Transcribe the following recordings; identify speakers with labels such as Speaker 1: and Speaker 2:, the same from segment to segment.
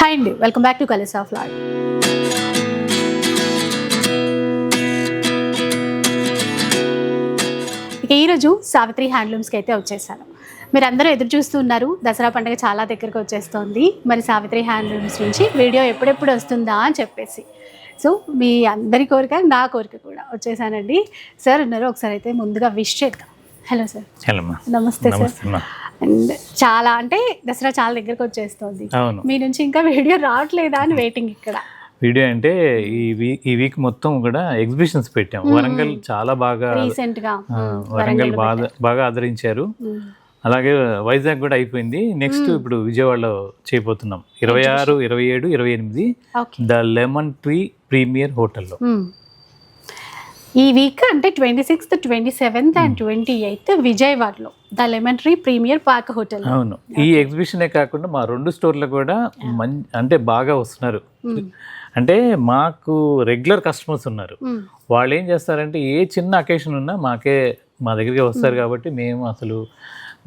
Speaker 1: Hi అండి welcome back to Colours of Lad. ఇక ఈరోజు సావిత్రి హ్యాండ్లూమ్స్కి అయితే వచ్చేసాను. మీరు అందరూ ఎదురు చూస్తున్నారు దసరా పండుగ చాలా దగ్గరకు వచ్చేస్తోంది. మరి సావిత్రి హ్యాండ్లూమ్స్ నుంచి వీడియో ఎప్పుడెప్పుడు వస్తుందా అని చెప్పేసి. సో మీ అందరి కోరిక నా కోరిక కూడా వచ్చేసానండి. సార్ ఉన్నారు ఒకసారి అయితే ముందుగా విష్ చేద్దాం. Hello sir.
Speaker 2: హలో
Speaker 1: నమస్తే సార్. అండ్ చాలా అంటే దసరా చాలా దగ్గరకు వచ్చేస్తుంది.
Speaker 2: అవును.
Speaker 1: మీ నుంచి ఇంకా వీడియో రావట్లేదా అని వెయిటింగ్ ఇక్కడ.
Speaker 2: వీడియో అంటే ఈ వీక్ ఈ వీక్ మొత్తం కూడా ఎగ్జిబిషన్స్ పెట్టాం. వరంగల్ చాలా బాగా వరంగల్ బాగా బాగా ఆదరించారు. అలాగే వైజాగ్ కూడా అయిపోయింది. నెక్స్ట్ ఇప్పుడు విజయవాడలో చేయబోతున్నాం. ఇరవై ఆరు ఇరవై ఏడు ఇరవై ఎనిమిది ద లెమన్ ట్రీ ప్రీమియర్ హోటల్లో.
Speaker 1: ఈ వీక్ అంటే twenty sixth twenty seventh and twenty eighth విజయవాడలో the Lemon Tree Premier Park hotel.
Speaker 2: అవును. ఈ ఎగ్జిబిషనే కాకుండా మా రెండు స్టోర్లు కూడా మం అంటే బాగా వస్తున్నారు. అంటే మాకు రెగ్యులర్ కస్టమర్స్ ఉన్నారు. వాళ్ళు ఏం చేస్తారంటే ఏ చిన్న అకేషన్ ఉన్నా మాకే మా దగ్గరికి వస్తారు కాబట్టి మేము అసలు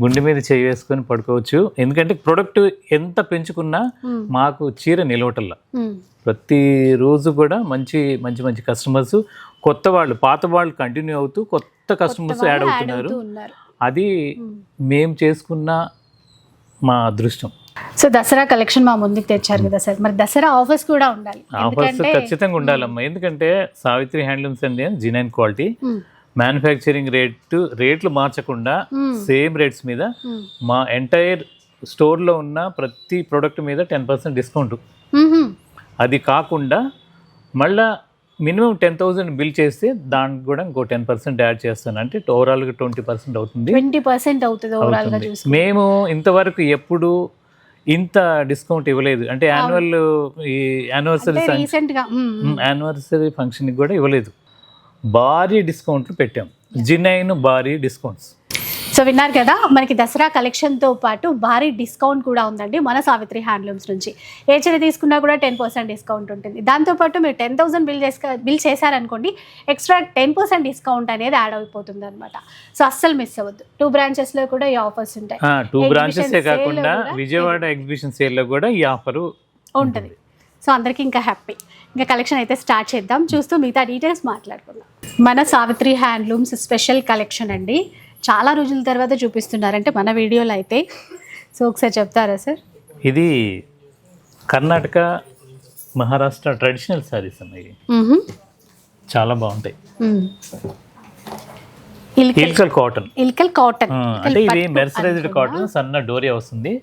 Speaker 2: గుండె మీద చేయి వేసుకొని పడుకోవచ్చు. ఎందుకంటే ప్రొడక్ట్ ఎంత పెంచుకున్నా మాకు చీర నిలవటల్లా ప్రతి రోజు కూడా మంచి మంచి మంచి కస్టమర్స్ కొత్త వాళ్ళు పాత వాళ్ళు కంటిన్యూ అవుతూ కొత్త కస్టమర్స్ యాడ్ అవుతున్నారు. అది మేము చేసుకున్న మా అదృష్టం.
Speaker 1: సో దసరా కలెక్షన్ మా ముందుకు తెచ్చారు కదా సార్. మరి దసరా ఆఫర్స్ కూడా ఉండాలి.
Speaker 2: ఆఫర్స్ ఖచ్చితంగా ఉండాలమ్మా. ఎందుకంటే సావిత్రి హ్యాండ్లూమ్స్ అండి జినైన్ క్వాలిటీ. మ్యానుఫ్యాక్చరింగ్ రేట్ రేట్లు మార్చకుండా. సేమ్ రేట్స్ మీద
Speaker 1: మ్మ్.
Speaker 2: మా ఎంటైర్ స్టోర్లో ఉన్న ప్రతి ప్రోడక్ట్ మీద టెన్ పర్సెంట్ డిస్కౌంట్. అది కాకుండా మళ్ళా మినిమం టెన్ థౌసండ్ బిల్ చేస్తే దానికి కూడా ఇంకో టెన్ పర్సెంట్ యాడ్ చేస్తాను అంటే ఓవరాల్గా ట్వంటీ పర్సెంట్ అవుతుంది
Speaker 1: ట్వంటీ పర్సెంట్ అవుతుంది
Speaker 2: మేము ఇంతవరకు ఎప్పుడు ఇంత డిస్కౌంట్ ఇవ్వలేదు అంటే యాన్యువల్ ఈ యానివర్సరీ. యానివర్సరీ ఫంక్షన్కి కూడా ఇవ్వలేదు భారీ డిస్కౌంట్లు పెట్టాం. జినైన్ భారీ డిస్కౌంట్స్.
Speaker 1: సో విన్నారు కదా మనకి దసరా కలెక్షన్తో పాటు భారీ డిస్కౌంట్ కూడా ఉందండి మన సావిత్రి హ్యాండ్లూమ్స్ నుంచి. ఏ చీర తీసుకున్నా కూడా టెన్ పర్సెంట్ డిస్కౌంట్ ఉంటుంది. దాంతోపాటు మీరు టెన్ థౌసండ్ బిల్ చేసు బిల్ చేశారనుకోండి ఎక్స్ట్రా టెన్ పర్సెంట్ డిస్కౌంట్ అనేది యాడ్ అయిపోతుంది అనమాట సో అస్సలు మిస్ అవ్వద్దు. టూ బ్రాంచెస్లో కూడా ఈ ఆఫర్స్ ఉంటాయి.
Speaker 2: టూ బ్రాంచెస్ కాకుండా
Speaker 1: కూడా
Speaker 2: విజయవాడ ఎగ్జిబిషన్ సేల్లో కూడా ఈ ఆఫరు
Speaker 1: ఉంటుంది. సో అందరికీ ఇంకా హ్యాపీ. ఇంకా కలెక్షన్ అయితే స్టార్ట్ చేద్దాం. చూస్తూ మిగతా డీటెయిల్స్ మాట్లాడుకుందాం. మన సావిత్రి హ్యాండ్లూమ్స్ స్పెషల్ కలెక్షన్ అండి. చాలా రోజుల తర్వాత చూపిస్తున్నారంటే మన వీడియోలో అయితే. సో ఒకసారి చెప్తారా సార్?
Speaker 2: ఇది కర్ణాటక మహారాష్ట్ర ట్రెడిషనల్ శారీస్ అన్నవి చాలా బాగుంటాయి.
Speaker 1: ఇల్కల్
Speaker 2: కాటన్.
Speaker 1: ఇల్కల్ కాటన్.
Speaker 2: అంటే ఇది మెర్సరైజ్డ్ కాటన్ సన్న డోరియా వస్తుంది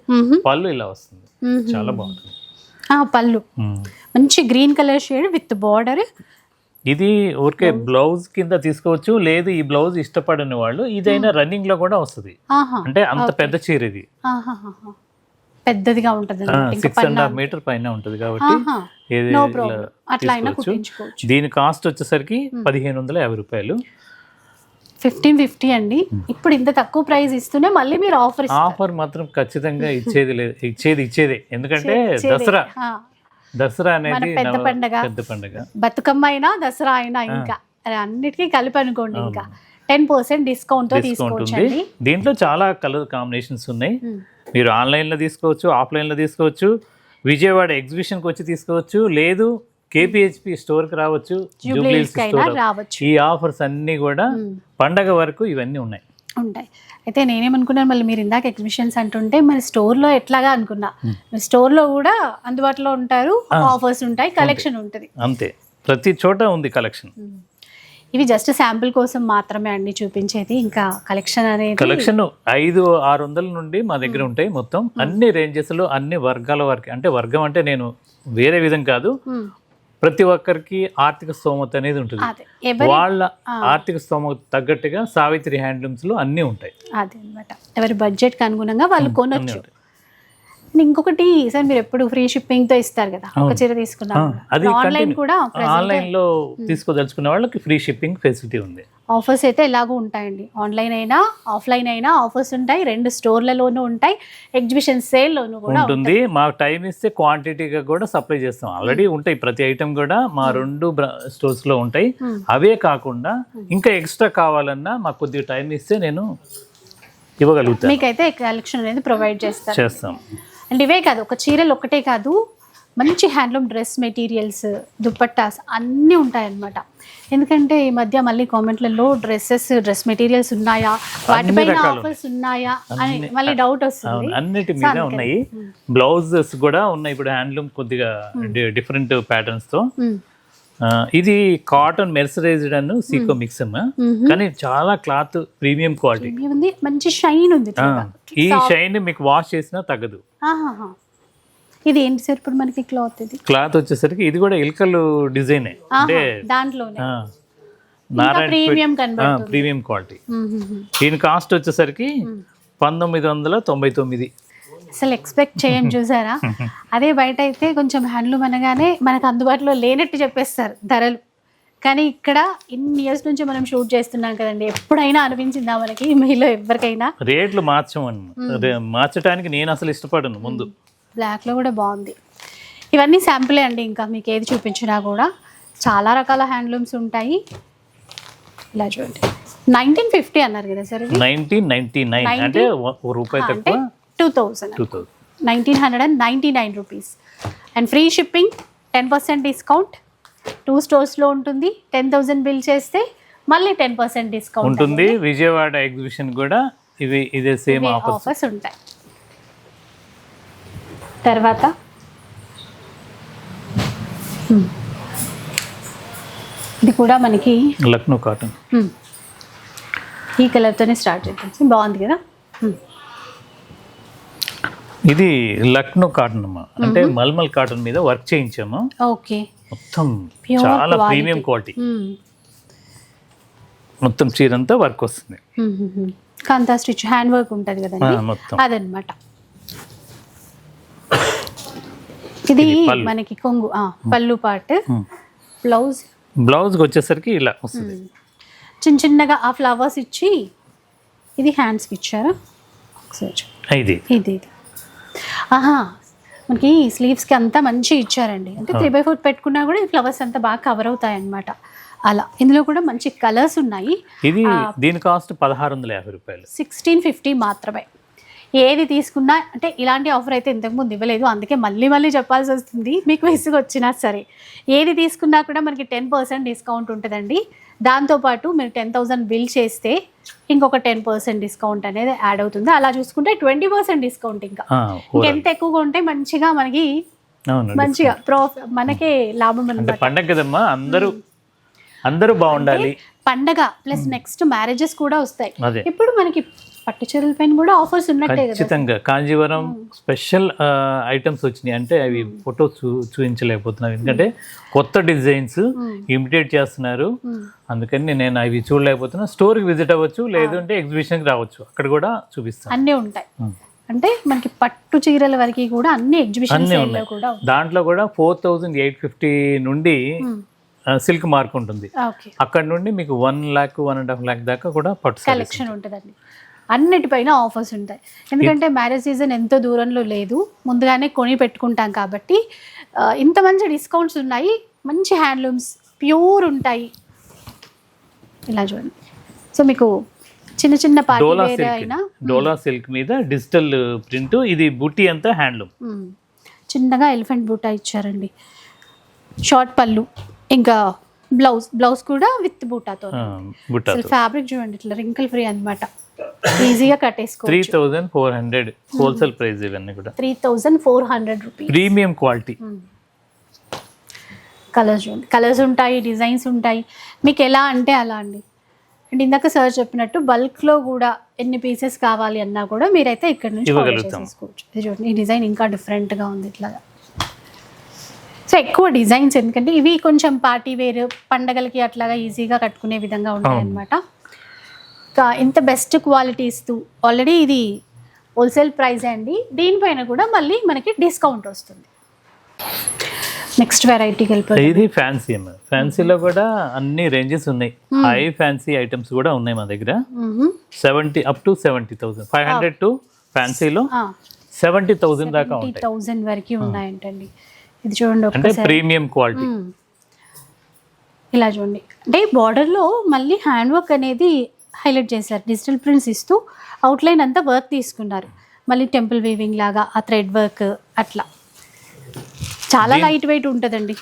Speaker 2: పళ్ళు ఇలా వస్తుంది. చాలా బాగుంటుంది.
Speaker 1: పళ్ళు. మంచి green colour shade with border.
Speaker 2: ఇది ఊరికే బ్లౌజ్ కింద తీసుకోవచ్చు. లేదు ఈ బ్లౌజ్ ఇష్టపడని వాళ్ళు ఇదైనా రన్నింగ్లో కూడా వస్తుంది. అంటే అంత పెద్ద చీర ఇది.
Speaker 1: పెద్దదిగా ఉంటుంది
Speaker 2: సిక్స్ అండ్ హాఫ్ మీటర్ పైన ఉంటుంది కాబట్టి దీని కాస్ట్ వచ్చేసరికి పదిహేను వందల యాభై రూపాయలు.
Speaker 1: ఫిఫ్టీన్ ఫిఫ్టీ అండి. ఇప్పుడు ఇంత తక్కువ ప్రైస్ ఇస్తూనే మళ్ళీ మీరు ఆఫర్
Speaker 2: ఆఫర్ మాత్రం ఖచ్చితంగా ఇచ్చేది లేదు. ఇచ్చేది ఇచ్చేదే. ఎందుకంటే దసరా. దసరా అనేది
Speaker 1: పెద్ద పండగ.
Speaker 2: పెద్ద పండగ.
Speaker 1: బతుకమ్మ అయినా దసరా అయినా ఇంకా. అన్నిటికీ కలిపి అనుకోండి ఇంకా. టెన్ పర్సెంట్ డిస్కౌంట్ తీసుకోవచ్చు
Speaker 2: దీంట్లో చాలా కలర్ కాంబినేషన్స్ ఉన్నాయి. మీరు ఆన్లైన్లో తీసుకోవచ్చు ఆఫ్లైన్లో తీసుకోవచ్చు విజయవాడ ఎగ్జిబిషన్కి వచ్చి తీసుకోవచ్చు. లేదు కేపీహెచ్పి స్టోర్కి రావచ్చు
Speaker 1: జూబ్లీస్
Speaker 2: స్టోర్
Speaker 1: రావచ్చు.
Speaker 2: ఈ ఆఫర్స్ అన్నీ కూడా పండగ వరకు ఇవన్నీ ఉన్నాయి.
Speaker 1: ఉంటాయి. అయితే నేనేమనుకున్నాను మళ్ళీ మీరు ఇందాక ఎగ్జిబిషన్స్ అంటుంటే మరి స్టోర్లో ఎట్లాగా అనుకున్నా. స్టోర్లో కూడా అందుబాటులో ఉంటారు ఆఫర్స్ ఉంటాయి కలెక్షన్ ఉంటుంది.
Speaker 2: అంతే. ప్రతి చోట ఉంది కలెక్షన్
Speaker 1: ఇవి జస్ట్ శాంపుల్ కోసం మాత్రమే అండి చూపించేది ఇంకా కలెక్షన్ అనేది
Speaker 2: కలెక్షన్ ఐదు ఆరు వందల నుండి మా దగ్గర ఉంటాయి మొత్తం. అన్ని ranges లో అన్ని వర్గాల వరకు. అంటే వర్గం అంటే నేను వేరే విధం కాదు. ప్రతి ఒక్కరికి ఆర్థిక స్తోమత అనేది ఉంటుంది. వాళ్ళ ఆర్థిక స్తోమత తగ్గట్టుగా సావిత్రి హ్యాండ్లూమ్స్లో అన్నీ ఉంటాయి.
Speaker 1: అదే అనమాట ఎవరి బడ్జెట్కి అనుగుణంగా వాళ్ళు కొనొచ్చు. ఇంకొకటి సార్ మీరు ఎప్పుడు ఫ్రీ షిప్పింగ్తో ఇస్తారు కదా ఒక చీర తీసుకున్నా ఆన్లైన్ కూడా
Speaker 2: ఆన్లైన్లో తీసుకోదలుచుకున్న వాళ్ళకి ఫ్రీ షిప్పింగ్ ఫెసిలిటీ ఉంది.
Speaker 1: ఆఫర్స్ అయితే ఎలాగో ఉంటాయండి. ఆన్లైన్ అయినా ఆఫ్లైన్ అయినా ఆఫర్స్ ఉంటాయి. రెండు స్టోర్లలోనూ ఉంటాయి. ఎగ్జిబిషన్ సేల్లోనూ కూడా
Speaker 2: ఉంటుంది. మాకు టైం ఇస్తే క్వాంటిటీగా కూడా సప్లై చేస్తాం. ఆల్రెడీ ఉంటాయి. ప్రతి ఐటమ్ కూడా మా రెండు స్టోర్స్లో ఉంటాయి.
Speaker 1: Hmm.
Speaker 2: అవే కాకుండా ఇంకా ఎక్స్ట్రా కావాలన్నా మాకు కొద్దిగా టైం ఇస్తే నేను ఇవ్వగలుగుతాను.
Speaker 1: మీకైతే కలెక్షన్ అనేది ప్రొవైడ్ చేస్తారు.
Speaker 2: చేస్తాం.
Speaker 1: అండ్ ఇవే కాదు ఒక చీరలు ఒకటే కాదు మంచి హ్యాండ్లూమ్ డ్రెస్ మెటీరియల్స్ దుపట్టాస్ అన్నీ ఉంటాయన్నమాట. ఎందుకంటే ఈ మధ్య మళ్ళీ కామెంట్లలో డ్రెస్సెస్ డ్రెస్ మెటీరియల్స్ ఉన్నాయా? వాటిపైన ఆఫర్స్ ఉన్నాయా? అని మళ్ళీ డౌట్ వస్తుంది.
Speaker 2: అన్నిటి మీద. ఉన్నాయి. బ్లౌజెస్ కూడా ఉన్నాయి ఇప్పుడు హ్యాండ్లూమ్ కొద్దిగా డిఫరెంట్ ప్యాటర్న్స్తో ఇది కాటన్ మెర్సరైజ్డ్ అను సీకో మిక్స్ అమ్మా
Speaker 1: మ్మ్.
Speaker 2: కానీ చాలా క్లాత్ ప్రీమియం క్వాలిటీ.
Speaker 1: మంచి షైన్ ఉంది.
Speaker 2: ఈ షైన్ మీకు వాష్ చేసినా తగ్గదు.
Speaker 1: ఇది ఏంటి సార్ ఇప్పుడు మనకి క్లాత్ ఇది?
Speaker 2: క్లాత్ వచ్చేసరికి ఇది కూడా ఇల్కలు డిజైనే అంటే
Speaker 1: దాంట్లోనే. Premium
Speaker 2: premium quality. దీని కాస్ట్ వచ్చేసరికి పంతొమ్మిది వందల తొంభై తొమ్మిది.
Speaker 1: అసలు ఎక్స్పెక్ట్ చేయం చూసారా? అదే బయట అయితే కొంచెం హ్యాండ్లూమ్ అనగానే మనకు అందుబాటులో లేనట్టు చెప్పేస్తారు ధరలు. కానీ ఇక్కడ ఇన్ని ఇయర్స్ నుంచి మనం షూట్ చేస్తున్నాం కదండి. ఎప్పుడైనా అనిపించిందా మనకి? మీలో ఎవరికైనా?
Speaker 2: రేట్లు మార్చమను. మార్చడానికి నేను అసలు ఇష్టపడను ముందు.
Speaker 1: బ్లాక్లో కూడా బాగుంది. ఇవన్నీ శాంపులే అండి ఇంకా మీకు ఏది చూపించినా కూడా. చాలా రకాల హ్యాండ్లూమ్స్ ఉంటాయి. ఇలా చూడండి. నైన్టీన్ ఫిఫ్టీ అన్నారు కదా సార్
Speaker 2: నైన్టీన్ నైన్టీ నైన్ అంటే ఓ- ఓ రూపాయి తక్కువ?
Speaker 1: Two
Speaker 2: thousand
Speaker 1: nineteen hundred and ninety nine rupees and free shipping ten percent discount two స్టోర్స్లో ఉంటుంది. టెన్ థౌజండ్ బిల్ చేస్తే మళ్ళీ టెన్ పర్సెంట్ డిస్కౌంట్
Speaker 2: ఉంటుంది. విజయవాడ ఎగ్జిబిషన్ కూడా ఇవి ఇదే సేమ్ ఆఫర్
Speaker 1: ఆఫర్స్ ఉంటాయి. తర్వాత. ఇది కూడా మనకి
Speaker 2: లక్నో కాటన్.
Speaker 1: ఈ కలర్తోనే స్టార్ట్ చేద్దాం. బాగుంది కదా.
Speaker 2: ఇది లక్నో కాటన్ అమ్మా. అంటే మల్మల్ కాటన్ మీద వర్క్ చేయించాము.
Speaker 1: ఓకే.
Speaker 2: మొత్తం చాలా. Premium quality. మొత్తం చీర అంతా వర్క్ వస్తుంది.
Speaker 1: కాంతా స్టిచ్ హ్యాండ్ వర్క్ ఉంటుంది కదండి. అదనమాట. ఇది. మనకి కొంగు ఆ, పళ్ళు పార్ట్
Speaker 2: Hmm.
Speaker 1: బ్లౌజ్
Speaker 2: బ్లౌజ్కి వచ్చేసరికి ఇలా వస్తుంది.
Speaker 1: చిన్న చిన్నగా ఆ ఫ్లవర్స్ ఇచ్చి ఇది హ్యాండ్స్కి ఇచ్చారు?
Speaker 2: ఇది.
Speaker 1: ఇది ఆహా మనకి స్లీవ్స్కి అంతా మంచి ఇచ్చారండి. అంటే త్రీ బై ఫోర్ పెట్టుకున్నా కూడా ఈ ఫ్లవర్స్ అంతా బాగా కవర్ అవుతాయి అన్నమాట అలా. ఇందులో కూడా మంచి కలర్స్ ఉన్నాయి.
Speaker 2: ఇది దీని కాస్ట్ పదహారు వందల యాభై రూపాయలు.
Speaker 1: సిక్స్టీన్ ఫిఫ్టీ మాత్రమే. ఏది తీసుకున్నా అంటే ఇలాంటి ఆఫర్ అయితే ఇంతకుముందు ఇవ్వలేదు. అందుకే మళ్ళీ మళ్ళీ చెప్పాల్సి వస్తుంది. మీకు విసుగు వచ్చినా సరే. ఏది తీసుకున్నా కూడా మనకి టెన్ పర్సెంట్ డిస్కౌంట్ ఉంటుందండి. దాంతోపాటు మీరు టెన్ థౌసండ్ బిల్ చేస్తే ఇంకొక టెన్ పర్సెంట్ డిస్కౌంట్ అనేది యాడ్ అవుతుంది. అలా చూసుకుంటే ట్వంటీ పర్సెంట్ డిస్కౌంట్ ఇంకా. ఇంకెంత ఎక్కువగా ఉంటే మంచిగా మనకి మంచిగా ప్రాఫ్ మనకే లాభం అనమాట
Speaker 2: పండగ కదమ్మా అందరూ అందరూ బాగుండాలి.
Speaker 1: పండగ ప్లస్ నెక్స్ట్ మ్యారేజెస్ కూడా వస్తాయి. ఇప్పుడు మనకి పట్టు చీరల పైన కూడా ఆఫర్స్ ఉన్నట్టే
Speaker 2: ఖచ్చితంగా. కాంజీవరం స్పెషల్ ఐటమ్స్ వచ్చినాయి. అంటే అవి ఫోటో చూ చూపించలేకపోతున్నాం. ఎందుకంటే కొత్త డిజైన్స్ ఇమిటేట్ చేస్తున్నారు. అందుకని నేను అవి చూడలేకపోతున్నా. స్టోర్కి విజిట్ అవ్వచ్చు లేదంటే ఎగ్జిబిషన్కి రావచ్చు. అక్కడ కూడా చూపిస్తాను.
Speaker 1: అన్నీ ఉంటాయి. అంటే మనకి పట్టు చీరల వరకు కూడా అన్ని ఎగ్జిబిషన్ కూడా
Speaker 2: దాంట్లో కూడా ఫోర్ థౌజండ్ ఎయిట్ ఫిఫ్టీ నుండి సిల్క్ మార్క్ ఉంటుంది.
Speaker 1: ఓకే
Speaker 2: అక్కడ నుండి మీకు one lakh one and half lakh దాకా కూడా పట్టు
Speaker 1: కలెక్షన్ ఉంటుందండి. అన్నిటిపైన ఆఫర్స్ ఉంటాయి. ఎందుకంటే మ్యారేజ్ సీజన్ ఎంతో దూరంలో లేదు. ముందుగానే కొని పెట్టుకుంటాం కాబట్టి ఇంత మంచి డిస్కౌంట్స్ ఉన్నాయి. మంచి హ్యాండ్లూమ్స్ ప్యూర్ ఉంటాయి. ఇలా చూడండి. సో మీకు చిన్న చిన్న పార్టీ
Speaker 2: డోలా
Speaker 1: వేర్
Speaker 2: సిల్క్
Speaker 1: అయినా
Speaker 2: డోలా సిల్క్ మీద డిజిటల్ ప్రింట్ ఇది బుట్టి అంతా హ్యాండ్లూమ్.
Speaker 1: చిన్నగా ఎలిఫెంట్ బూటా ఇచ్చారండి. షార్ట్ పళ్ళు ఇంకా బ్లౌజ్ బ్లౌజ్ కూడా విత్ బూటాతో ఫ్యాబ్రిక్ చూడండి ఇట్లా రింకిల్ ఫ్రీ అన్నమాట. ఈజీగా
Speaker 2: three
Speaker 1: కట్టేసుకోవచ్చు
Speaker 2: thousand four hundred wholesale price ఇవన్నీ కూడా.
Speaker 1: Three thousand four hundred rupees.
Speaker 2: Premium quality.
Speaker 1: Colours చూడండి. కలర్స్ ఉంటాయి డిజైన్స్ ఉంటాయి. మీకు ఎలా అంటే అలా అండి. అండ్ ఇందాక సార్ చెప్పినట్టు బల్క్లో కూడా ఎన్ని పీసెస్ కావాలి అన్నా కూడా మీరైతే ఇక్కడ నుంచి order
Speaker 2: ఇవ్వగలుగుతాం.
Speaker 1: చేసేసుకోవచ్చు. ఇది చూడండి ఈ డిజైన్ ఇంకా డిఫరెంట్గా ఉంది ఇట్లా. సో ఎక్కువ డిజైన్స్ ఎందుకంటే ఇవి కొంచెం పార్టీ వేర్ పండగలకి అట్లాగా ఈజీగా కట్టుకునే విధంగా ఉంటాయి అన్నమాట ఇంకా ఇంత బెస్ట్ క్వాలిటీ ఇస్తూ ఆల్రెడీ ఇది హోల్సేల్ ప్రైస్ అండి. దీనిపైన కూడా మళ్ళీ మనకి డిస్కౌంట్ వస్తుంది. నెక్స్ట్ వెరైటీకి వెళ్ళిపోయి
Speaker 2: ఇది ఫ్యాన్సీ అమ్మ. ఫ్యాన్సీలో కూడా అన్ని రేంజెస్ ఉన్నాయి. హై ఫ్యాన్సీ ఐటమ్స్ కూడా ఉన్నాయి మా దగ్గర. Seventy up to seventy thousand five hundred to ఫ్యాన్సీలో seventy thousand దాకా ఉంటాయి.
Speaker 1: థౌజండ్ వరకు ఉన్నాయంటండి. ఇది చూడండి
Speaker 2: అంటే ప్రీమియం క్వాలిటీ
Speaker 1: మ్మ్. ఇలా చూడండి. అంటే బార్డర్లో మళ్ళీ హ్యాండ్ వర్క్ అనేది హైలైట్ చేశారు. డిజిటల్ ప్రింట్స్ ఇస్తూ అవుట్లైన్ అంతా వర్క్ తీసుకున్నారు. మళ్ళీ టెంపుల్ వీవింగ్ లాగా ఆ థ్రెడ్ వర్క్ అట్లా. చాలా లైట్ వెయిట్ ఉంటుందండి.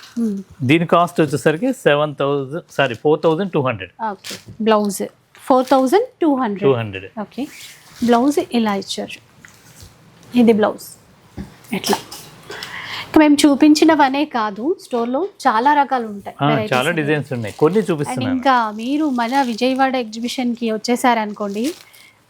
Speaker 2: దీని కాస్ట్ వచ్చేసరికి seven thousand sorry four thousand two hundred
Speaker 1: okay blouse four thousand two
Speaker 2: two
Speaker 1: hundred
Speaker 2: hundred
Speaker 1: okay blouse ఇలా ఇచ్చారు. ఇది బ్లౌజ్ ఎట్లా? మేము చూపించినవనే కాదు స్టోర్లో చాలా రకాలు ఉంటాయి
Speaker 2: చాలా. డిజైన్స్ ఉన్నాయి. కొన్ని
Speaker 1: అండ్
Speaker 2: చూపిస్తున్నాను
Speaker 1: ఇంకా మీరు మన విజయవాడ ఎగ్జిబిషన్కి వచ్చేసారనుకోండి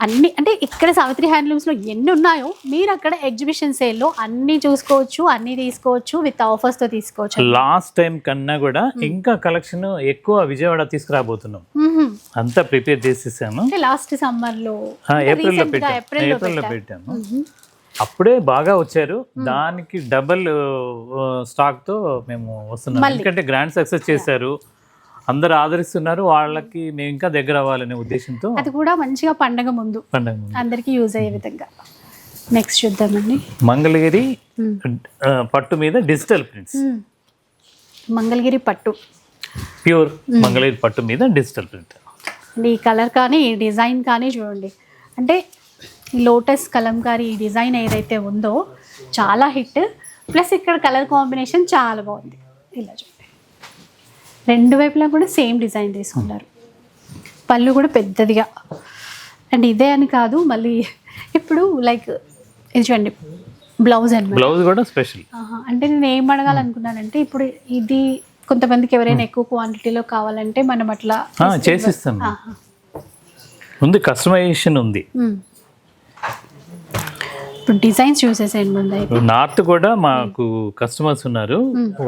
Speaker 1: అన్ని అంటే ఇక్కడ సావిత్రి హ్యాండ్లూమ్స్లో ఎన్ని ఉన్నాయో మీరు అక్కడ ఎగ్జిబిషన్ సేల్లో అన్ని చూసుకోవచ్చు అన్ని తీసుకోవచ్చు విత్ ఆఫర్స్తో తీసుకోవచ్చు.
Speaker 2: లాస్ట్ టైం కన్నా కూడా ఇంకా కలెక్షన్ ఎక్కువ విజయవాడ తీసుకురాబోతున్నాం. అంతా ప్రిపేర్ చేసేసాను
Speaker 1: అంటే లాస్ట్ సమ్మర్లో
Speaker 2: ఏప్రిల్లో పెట్టాను
Speaker 1: ఏప్రిల్లో
Speaker 2: ఏప్రిల్లో
Speaker 1: పెట్టారు.
Speaker 2: పెట్టాను అప్పుడే బాగా వచ్చారు. దానికి డబల్ స్టాక్తో మేము వస్తున్నాం. ఎందుకంటే గ్రాండ్ సక్సెస్ చేశారు. అందరు ఆదరిస్తున్నారు. వాళ్ళకి మేము ఇంకా దగ్గర అవ్వాలనే ఉద్దేశంతో
Speaker 1: అది కూడా మంచిగా పండగ ముందు.
Speaker 2: పండగ ముందు.
Speaker 1: అందరికీ యూజ్ అయ్యే విధంగా. నెక్స్ట్ చూద్దామండి.
Speaker 2: మంగళగిరి పట్టు మీద డిజిటల్ ప్రింట్స్.
Speaker 1: మంగళగిరి పట్టు.
Speaker 2: ప్యూర్ మంగళగిరి పట్టు మీద డిజిటల్ ప్రింట్
Speaker 1: ఈ కలర్ కానీ డిజైన్ కానీ చూడండి. అంటే ఈ లోటస్ కలంకారీ డిజైన్ ఏదైతే ఉందో చాలా హిట్. ప్లస్ ఇక్కడ కలర్ కాంబినేషన్ చాలా బాగుంది. ఇలా చూడండి. రెండు వైపులా కూడా సేమ్ డిజైన్ తీసుకున్నారు పళ్ళు కూడా పెద్దదిగా. అండ్ ఇదే అని కాదు మళ్ళీ ఇప్పుడు లైక్ ఇది చూడండి బ్లౌజ్ అనమాట.
Speaker 2: బ్లౌజ్ కూడా స్పెషల్.
Speaker 1: అంటే నేను ఏం అడగాలనుకున్నానంటే ఇప్పుడు ఇది కొంతమందికి ఎవరైనా ఎక్కువ క్వాంటిటీలో కావాలంటే మనం అట్లా
Speaker 2: చేసిస్తాను
Speaker 1: ఆహా.
Speaker 2: ఉంది కస్టమైజేషన్ ఉంది.
Speaker 1: ఇప్పుడు డిజైన్స్ చూసేసేయండి ముందు అయితే
Speaker 2: నార్త్ కూడా మాకు కస్టమర్స్ ఉన్నారు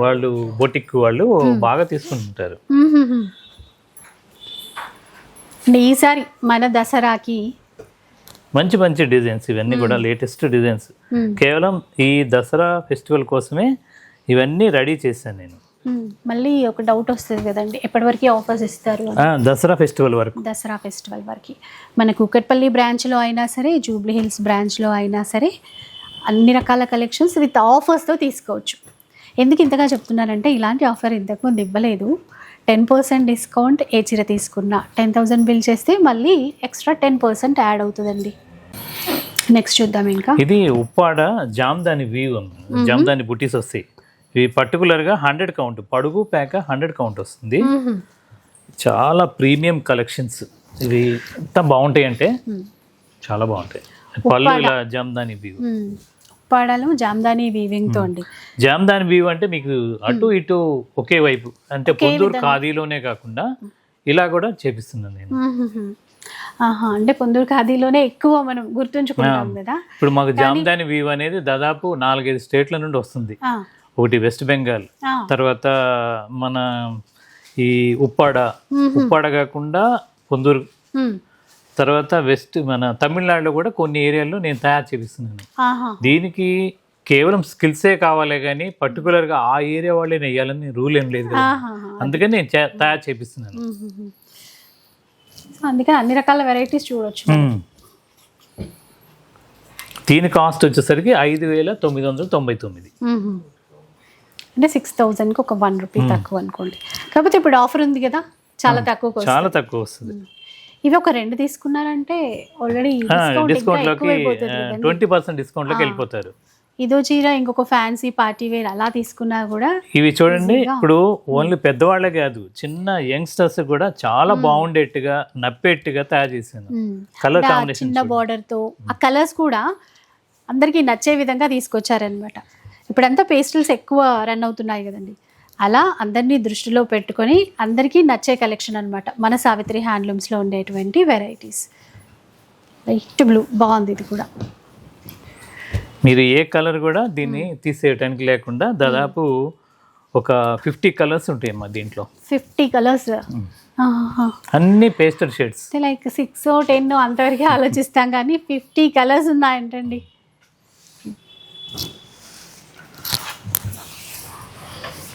Speaker 2: వాళ్ళు బొటిక్ వాళ్ళు బాగా తీసుకుంటుంటారు.
Speaker 1: అండ్ ఈసారి మన దసరాకి
Speaker 2: మంచి మంచి డిజైన్స్ ఇవన్నీ కూడా లేటెస్ట్ డిజైన్స్. కేవలం ఈ దసరా ఫెస్టివల్ కోసమే ఇవన్నీ రెడీ చేశాను నేను.
Speaker 1: మళ్ళీ ఒక డౌట్ వస్తుంది కదండి. ఎప్పటి వరకు ఆఫర్స్ ఇస్తారు
Speaker 2: దసరా ఫెస్టివల్ వరకు.
Speaker 1: దసరా ఫెస్టివల్ వరకు. మన కూకట్పల్లి బ్రాంచ్లో అయినా సరే జూబ్లీ హిల్స్ బ్రాంచ్లో అయినా సరే అన్ని రకాల కలెక్షన్స్ విత్ ఆఫర్స్తో తీసుకోవచ్చు. ఎందుకు ఇంతగా చెప్తున్నానంటే ఇలాంటి ఆఫర్ ఇంతకుముందు ఇవ్వలేదు. టెన్ పర్సెంట్ డిస్కౌంట్ ఏ చీర తీసుకున్నా టెన్ థౌజండ్ బిల్ చేస్తే మళ్ళీ ఎక్స్ట్రా టెన్ పర్సెంట్ యాడ్ అవుతుందండి. నెక్స్ట్ చూద్దాం ఇంకా.
Speaker 2: ఇది ఉప్పాడ జామ్దాని వీవ్ జామ్దాని బుటీస్ వస్తాయి. ఇవి పర్టికులర్గా హండ్రెడ్ కౌంట్ పడుగు ప్యాక హండ్రెడ్ కౌంట్ వస్తుంది. చాలా ప్రీమియం కలెక్షన్స్ ఇవి ఎంత బాగుంటాయి అంటే చాలా బాగుంటాయి. పళ్ళు ఇలా జామ్దాని వీవ్.
Speaker 1: ఉప్పాడలో జామ్దాని వీవింగ్తో అండి.
Speaker 2: జామ్దాని వీవ్ అంటే మీకు అటు ఇటు ఒకే వైపు అంటే పొందూరు ఖాదీలోనే కాకుండా ఇలా కూడా చేపిస్తున్నాను నేను.
Speaker 1: అంటే పొందూరు ఖాదీలోనే ఎక్కువ మనం గుర్తుంచుకుంటాం కదా.
Speaker 2: ఇప్పుడు మాకు జామ్దాని వీవ్ అనేది దాదాపు నాలుగైదు స్టేట్ల నుండి వస్తుంది. ఒకటి వెస్ట్ బెంగాల్. తర్వాత మన ఈ ఉప్పాడ ఉప్పాడ కాకుండా పొందూరు. తర్వాత వెస్ట్ మన తమిళనాడులో కూడా కొన్ని ఏరియాల్లో నేను తయారు చేపిస్తున్నాను. దీనికి కేవలం స్కిల్సే కావాలే కానీ పర్టికులర్గా ఆ ఏరియా వాళ్ళే నెయ్యాలని రూల్ ఏం లేదు కదా. అందుకని నేను తయారు చేపిస్తున్నాను.
Speaker 1: అందుకని అన్ని రకాల వెరైటీస్ చూడొచ్చు.
Speaker 2: దీని కాస్ట్ వచ్చేసరికి ఐదు వేల తొమ్మిది వందల తొంభై తొమ్మిది.
Speaker 1: మ్మ్. అంటే సిక్స్ థౌజండ్కి ఒక వన్ రూపీ తక్కువ అనుకోండి. కాకపోతే ఇప్పుడు ఆఫర్ ఉంది కదా చాలా తక్కువ
Speaker 2: చాలా తక్కువ వస్తుంది.
Speaker 1: ఇవి ఒక రెండు తీసుకున్నారంటే ఆల్రెడీ డిస్కౌంట్
Speaker 2: డిస్కౌంట్లోకి
Speaker 1: ఎక్కువైపోతుంది కదండి.
Speaker 2: ట్వంటీ పర్సెంట్ డిస్కౌంట్లోకి వెళ్ళిపోతారు.
Speaker 1: ఇదో చీర ఇంకొక ఫ్యాన్సీ పార్టీ వేర్ అలా తీసుకున్నా కూడా
Speaker 2: ఇవి చూడండి ఇప్పుడు ఓన్లీ పెద్దవాళ్ళే కాదు చిన్న యంగ్స్టర్స్ కూడా చాలా బాగుండేట్టుగా నప్పేట్టుగా తయారు చేశాను.
Speaker 1: మ్మ్.
Speaker 2: కలర్ కాంబినేషన్
Speaker 1: చిన్న border తో ఆ కలర్స్ కూడా అందరికీ నచ్చే విధంగా తీసుకొచ్చారనమాట ఇప్పుడంతా పేస్టల్స్ ఎక్కువ రన్ అవుతున్నాయి కదండి. అలా అందరినీ దృష్టిలో పెట్టుకొని అందరికీ నచ్చే కలెక్షన్ అన్నమాట. మన సావిత్రి హ్యాండ్లూమ్స్లో ఉండేటువంటి వెరైటీస్. లైట్ బ్లూ బాగుంది ఇది కూడా.
Speaker 2: మీరు ఏ కలర్ కూడా దీన్ని తీసేయటానికి లేకుండా దాదాపు ఒక ఫిఫ్టీ కలర్స్ ఉంటాయి అమ్మా దీంట్లో.
Speaker 1: Fifty colours?
Speaker 2: అన్ని pastel shades.
Speaker 1: Like six ten అంతవరకు ఆలోచిస్తాం కానీ ఫిఫ్టీ కలర్స్ ఉన్నాయంటండి.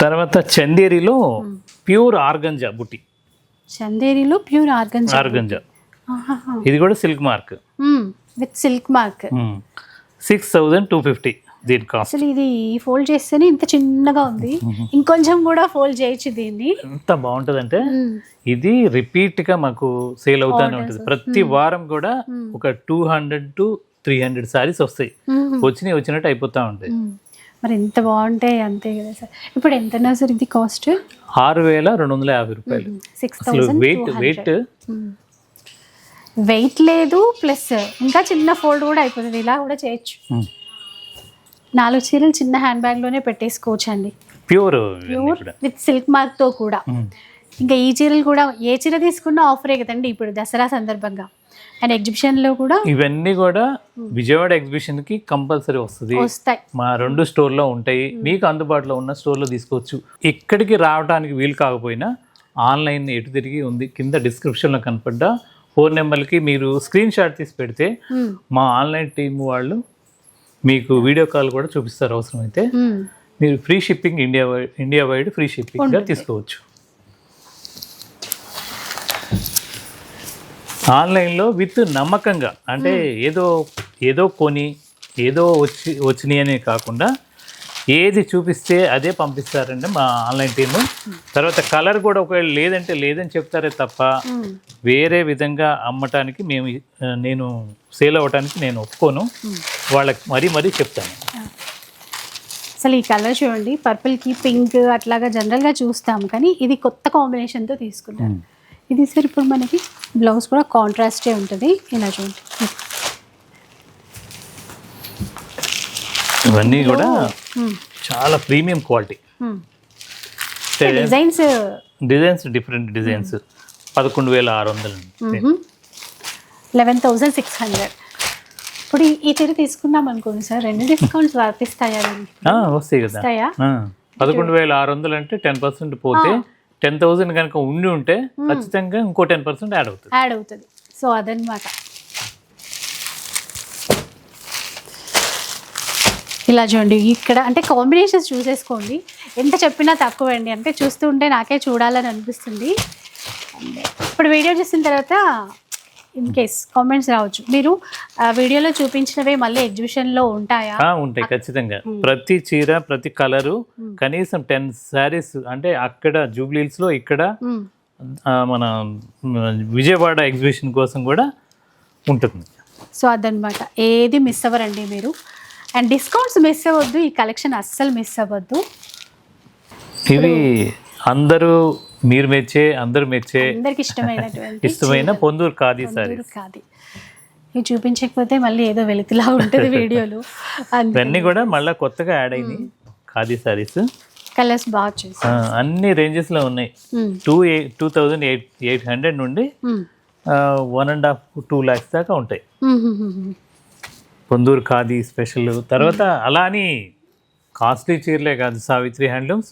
Speaker 2: తర్వాత చందేరిలో ప్యూర్ ఆర్గంజా బుట్టి.
Speaker 1: చందేరిలో ప్యూర్ ఆర్గన్
Speaker 2: ఆర్గంజా. ఇది కూడా silk mark.
Speaker 1: With silk mark.
Speaker 2: Six thousand two fifty దీని కాస్ట్
Speaker 1: అసలు ఇది ఫోల్డ్ చేస్తేనే ఇంత చిన్నగా ఉంది. ఇంకొంచెం కూడా ఫోల్డ్ చేయొచ్చు దీన్ని.
Speaker 2: ఎంత బాగుంటుందంటే ఇది రిపీట్గా మాకు సేల్ అవుతానే ఉంటుంది. ప్రతి వారం కూడా ఒక two hundred to three hundred saris వస్తాయి. వచ్చినాయి వచ్చినట్టు అయిపోతా ఉంటాయి.
Speaker 1: మరి ఎంత బాగుంటాయి అంతే కదా సార్. ఇప్పుడు ఎంత సార్ ఇది కాస్ట్?
Speaker 2: ఆరు వేల రెండు వందల యాభై రూపాయలు.
Speaker 1: Six thousand
Speaker 2: wait wait
Speaker 1: wait లేదు ప్లస్ ఇంకా చిన్న ఫోల్డ్ కూడా అయిపోతుంది. ఇలా కూడా చేయొచ్చు. నాలుగు చీరలు చిన్న హ్యాండ్ బ్యాగ్లోనే పెట్టేసుకోవచ్చు అండి
Speaker 2: ప్యూర్
Speaker 1: ప్యూర్ విత్ సిల్క్ మార్క్తో కూడా. ఇంకా ఈ చీరలు కూడా ఏ చీర తీసుకున్నా ఆఫరే కదండి ఇప్పుడు దసరా సందర్భంగా. అండ్ ఎగ్జిబిషన్లో కూడా
Speaker 2: ఇవన్నీ కూడా విజయవాడ ఎగ్జిబిషన్కి కంపల్సరీ వస్తుంది. మా రెండు స్టోర్లో ఉంటాయి. మీకు అందుబాటులో ఉన్న స్టోర్లో తీసుకోవచ్చు. ఇక్కడికి రావడానికి వీలు కాకపోయినా ఆన్లైన్ ఎటు తిరిగి ఉంది. కింద డిస్క్రిప్షన్లో కనపడ్డ ఫోన్ నెంబర్కి మీరు స్క్రీన్ షాట్ తీసి పెడితే. మా ఆన్లైన్ టీం వాళ్ళు మీకు వీడియో కాల్ కూడా చూపిస్తారు అవసరమైతే. మీరు free shipping India wide India wide free షిప్పింగ్గా తీసుకోవచ్చు. ఆన్లైన్లో విత్ నమ్మకంగా అంటే ఏదో ఏదో కొని ఏదో వచ్చి వచ్చినాయి అనే కాకుండా ఏది చూపిస్తే అదే పంపిస్తారండి మా ఆన్లైన్ టీము. తర్వాత కలర్ కూడా ఒకవేళ లేదంటే లేదని చెప్తారే తప్ప. వేరే విధంగా అమ్మటానికి మేము నేను సేల్ అవ్వటానికి నేను ఒప్పుకోను. వాళ్ళకి మరీ మరీ చెప్తాను.
Speaker 1: అసలు ఈ కలర్ చూడండి పర్పుల్కి పింక్ అట్లాగా జనరల్గా చూస్తాం కానీ ఇది కొత్త కాంబినేషన్తో తీసుకుంటాం ఇది సార్ ఇప్పుడు మనకి బ్లౌజ్ కూడా కాంట్రాస్టే ఉంటుంది. ఇలా చూడండి.
Speaker 2: ఇవన్నీ కూడా. చాలా premium quality.
Speaker 1: Designs
Speaker 2: designs different designs. పదకొండు వేల ఆరు వందలు
Speaker 1: లెవెన్ థౌజండ్ సిక్స్ హండ్రెడ్. ఇప్పుడు ఈ- చీర తీసుకున్నాం అనుకోండి సార్. రెండు డిస్కౌంట్స్ వర్తిస్తాయా
Speaker 2: వస్తాయి కదా. పదకొండు వేల ఆరు వందలు అంటే టెన్ పర్సెంట్ పోతే టెన్ థౌసండ్ కనుక ఉండి ఉంటే ఖచ్చితంగా ఇంకో టెన్ పర్సెంట్ యాడ్ అవుతుంది.
Speaker 1: యాడ్ అవుతుంది. సో అదనమాట ఇలా చూడండి ఇక్కడ అంటే కాంబినేషన్స్ చూసేసుకోండి. ఎంత చెప్పినా తక్కువ అండి అంటే చూస్తూ ఉంటే నాకే చూడాలని అనిపిస్తుంది. ఇప్పుడు వీడియో చూసిన తర్వాత ఇన్ కేస్ కామెంట్స్ రావచ్చు. మీరు వీడియోలో చూపించినవే మళ్ళీ ఎగ్జిబిషన్లో ఉంటాయా?
Speaker 2: ఆ, ఉంటాయి ఖచ్చితంగా. ప్రతి చీర ప్రతి కలరు కనీసం టెన్ శారీస్ అంటే అక్కడ జూబ్లీస్లో ఇక్కడ మన విజయవాడ ఎగ్జిబిషన్ కోసం కూడా ఉంటుంది.
Speaker 1: సో అదనమాట. ఏది మిస్ అవ్వరండి మీరు? అండ్ డిస్కౌంట్స్ మిస్ అవ్వద్దు ఈ కలెక్షన్ అస్సలు మిస్ అవ్వద్దు.
Speaker 2: ఇవి అందరూ మీరు మెచ్చే అందరూ మెచ్చే
Speaker 1: అందరికి ఇష్టమైనటువంటి
Speaker 2: ఇష్టమైన పొందూరు ఖాదీ సారీ
Speaker 1: కాదు ఇవి చూపించకపోతే మళ్ళీ ఏదో వెలుతులా ఉంటుంది వీడియోలు.
Speaker 2: ఇవన్నీ కూడా మళ్ళీ కొత్తగా యాడ్ అయినాయి ఖాదీ సారీస్.
Speaker 1: కలర్స్ బాగా చూసి.
Speaker 2: అన్ని ranges లో ఉన్నాయి. Two eight two thousand eight eight hundred నుండి one and half two lakhs దాకా ఉంటాయి. పొందూరు ఖాదీ స్పెషల్ తర్వాత అలా అని కాస్ట్లీ చీరలే కాదు Savitri handlooms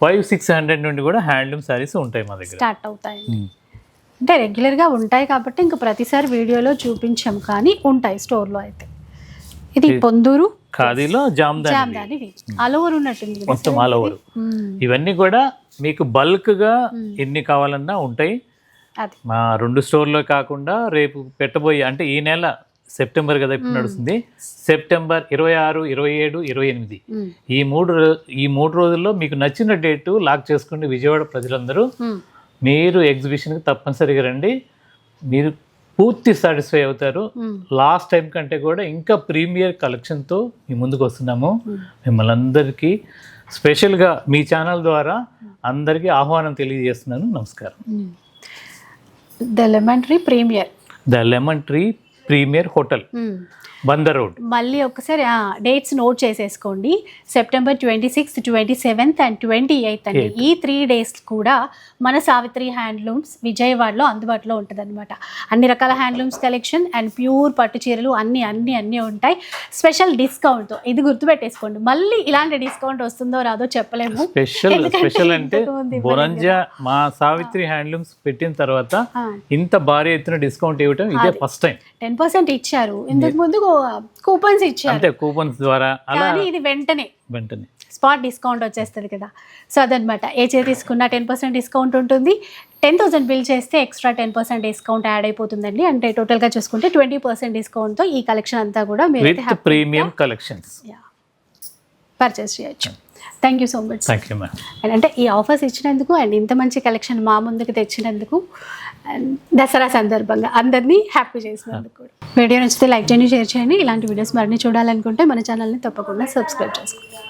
Speaker 2: five six hundred నుండి కూడా హ్యాండ్లూమ్ శారీస్ ఉంటాయి మా దగ్గర.
Speaker 1: స్టార్ట్ అవుతాయి. అంటే రెగ్యులర్గా ఉంటాయి కాబట్టి ఇంకా ప్రతిసారి వీడియోలో చూపించాం కానీ ఉంటాయి స్టోర్లో అయితే. ఇది పొందూరు
Speaker 2: ఖాదీలో జామ్దాని
Speaker 1: ఆల్ ఓవర్ ఉన్నట్టుంది
Speaker 2: మొత్తం ఆల్ ఓవర్
Speaker 1: మ్మ్.
Speaker 2: ఇవన్నీ కూడా మీకు బల్క్గా ఎన్ని కావాలన్నా ఉంటాయి. మా రెండు స్టోర్లో కాకుండా రేపు పెట్టబోయే అంటే ఈ నెల సెప్టెంబర్ కదా ఇప్పుడు నడుస్తుంది. సెప్టెంబర్ ఇరవై ఆరు ఇరవై ఏడు ఇరవై ఎనిమిది. ఈ మూడు ఈ మూడు రోజుల్లో మీకు నచ్చిన డేటు లాక్ చేసుకోండి విజయవాడ ప్రజలందరూ. మీరు ఎగ్జిబిషన్కి తప్పనిసరిగా రండి. మీరు పూర్తి సాటిస్ఫై అవుతారు. లాస్ట్ టైం కంటే కూడా ఇంకా ప్రీమియర్ కలెక్షన్తో మీ ముందుకు వస్తున్నాము. మిమ్మల్ని అందరికీ స్పెషల్గా మీ ఛానల్ ద్వారా అందరికీ ఆహ్వానం తెలియజేస్తున్నాను. నమస్కారం.
Speaker 1: The Lemon Tree Premier.
Speaker 2: The Lemon Tree Premier hotel Bandar Road.
Speaker 1: మళ్ళీ ఒకసారి డేట్స్ నోట్ చేసేసుకోండి. September twenty sixth twenty seventh and. Twenty eighth అండి ఈ త్రీ డేస్ కూడా మన సావిత్రి హ్యాండ్లూమ్స్ విజయవాడలో అందుబాటులో ఉంటుంది అనమాట అన్ని రకాల హ్యాండ్లూమ్స్ కలెక్షన్ అండ్ ప్యూర్ పట్టు చీరలు అన్ని అన్ని అన్నీ ఉంటాయి. స్పెషల్ డిస్కౌంట్తో ఇది గుర్తుపెట్టేసుకోండి. మళ్ళీ ఇలాంటి డిస్కౌంట్ వస్తుందో రాదో చెప్పలేము.
Speaker 2: స్పెషల్ స్పెషల్ అంటే బొరంజా మా సావిత్రి హ్యాండ్లూమ్స్ పెట్టిన తర్వాత. ఇంత భారీ ఎత్తున డిస్కౌంట్ ఇవ్వటం ఇదే ఫస్ట్ టైం
Speaker 1: టెన్ పర్సెంట్ ఇచ్చారు. ఇంతకు ముందు కూపన్స్ ఇచ్చారు.
Speaker 2: అంటే కూపన్స్ ద్వారా
Speaker 1: కానీ ఇది వెంటనే.
Speaker 2: వెంటనే.
Speaker 1: స్పాట్ డిస్కౌంట్ వచ్చేస్తుంది కదా. సో అదనమాట ఏ చీర తీసుకున్నా టెన్ పర్సెంట్ డిస్కౌంట్ ఉంటుంది. టెన్ థౌసండ్ బిల్ చేస్తే extra ten percent discount add అయిపోతుందండి. అంటే టోటల్గా చూసుకుంటే ట్వంటీ పర్సెంట్ డిస్కౌంట్తో ఈ కలెక్షన్ అంతా కూడా మీరు
Speaker 2: ప్రీమియం కలెక్షన్స్
Speaker 1: పర్చేస్ చేయొచ్చు. Thank you so much
Speaker 2: thank you
Speaker 1: అంటే ఈ ఆఫర్స్ ఇచ్చినందుకు అండ్ ఇంత మంచి కలెక్షన్ మా ముందుకు తెచ్చినందుకు అండ్ దసరా సందర్భంగా అందరినీ హ్యాపీ చేసినందుకు కూడా. వీడియో నచ్చితే లైక్ చేయండి షేర్ చేయండి. ఇలాంటి వీడియోస్ మరిన్ని చూడాలనుకుంటే మన ఛానల్ని తప్పకుండా సబ్స్క్రైబ్ చేసుకోండి.